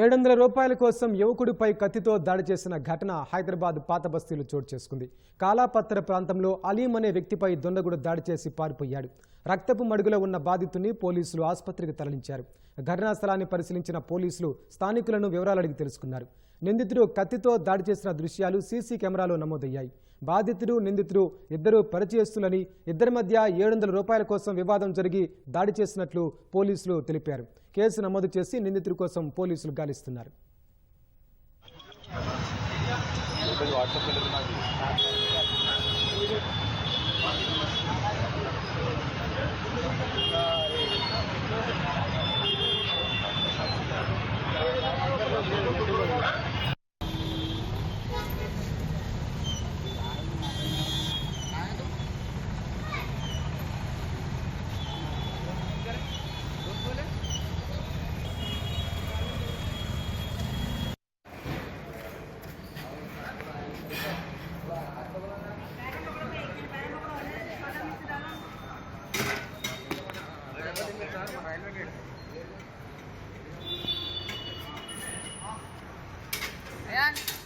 ఏడు వందల రూపాయల కోసం యువకుడిపై కత్తితో దాడి చేసిన ఘటన హైదరాబాద్ పాత బస్తీలో చోటు చేసుకుంది. కాలాపత్తర ప్రాంతంలో అలీం అనే వ్యక్తిపై దొండగుడు దాడి చేసి పారిపోయాడు. రక్తపు మడుగులో ఉన్న బాధితుని పోలీసులు ఆసుపత్రికి తరలించారు. ఘటనా స్థలాన్ని పరిశీలించిన పోలీసులు స్థానికులను వివరాలు అడిగి తెలుసుకున్నారు. నిందితుడు కత్తితో దాడి చేసిన దృశ్యాలు సీసీ కెమెరాలో నమోదయ్యాయి. బాధితుడు నిందితుడు ఇద్దరు పరిచయస్తులని ఇద్దరి మధ్య ఏడు వందల రూపాయల కోసం వివాదం జరిగి దాడి చేసినట్లు పోలీసులు తెలిపారు. కేసు నమోదు చేసి నిందితుడి కోసం పోలీసులు గాలిస్తున్నారు. Yeah.